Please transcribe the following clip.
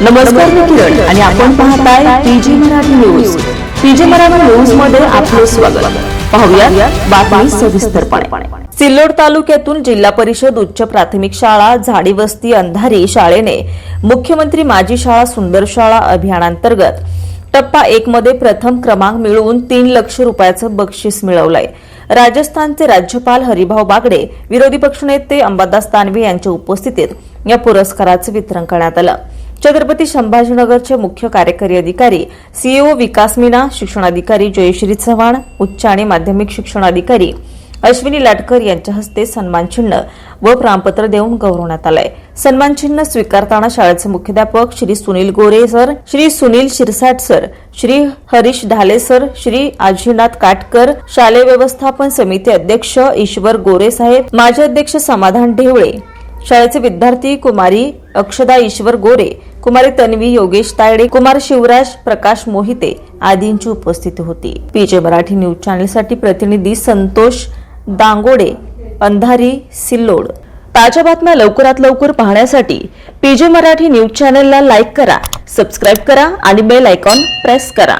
नमस्कार मी किरण आणि आपण पाहताय PG Marathi news. PG Marathi न्यूजमध्ये आपले स्वागत. पाहूया बातमी सविस्तरपणे. सिल्लोड तालुक्यातून जिल्हा परिषद उच्च प्राथमिक शाळा झाडी वस्ती अंधारी शाळेने मुख्यमंत्री माझी शाळा सुंदर शाळा अभियानांतर्गत टप्पा एक मध्ये प्रथम क्रमांक मिळवून तीन लक्ष रुपयाचं बक्षीस मिळवलंय. राजस्थानचे राज्यपाल हरिभाऊ बागडे विरोधी पक्षनेते अंबादास दानवे यांच्या उपस्थितीत या पुरस्काराचं वितरण करण्यात आलं. छत्रपती संभाजीनगरचे मुख्य कार्यकारी अधिकारी सीईओ विकास मीना शिक्षणाधिकारी जयश्री चव्हाण उच्च आणि माध्यमिक शिक्षणाधिकारी अश्विनी लाटकर यांच्या हस्ते सन्मान चिन्ह व प्रमाणपत्र देऊन गौरवण्यात आलंय. सन्मान चिन्ह स्वीकारताना शाळेचे मुख्याध्यापक Shri Sunil Gore sir Shri Sunil Shirsat sir Shri Harish Dhale sir Shri Ajinath Katkar शालेय व्यवस्थापन समिती अध्यक्ष ईश्वर गोरे साहेब माजी अध्यक्ष समाधान ढेवळे शाळेचे विद्यार्थी कुमारी अक्षदा ईश्वर गोरे कुमारी तन्वी योगेश तायडे कुमार शिवराज प्रकाश मोहिते आदींची उपस्थिती होती. पीजे मराठी न्यूज चॅनलसाठी प्रतिनिधी संतोष दांगोडे अंधारी सिल्लोड. ताज्या बातम्या लवकरात लवकर पाहण्यासाठी पीजे मराठी न्यूज चॅनलला लाईक करा सबस्क्राईब करा आणि बेल आयकॉन प्रेस करा.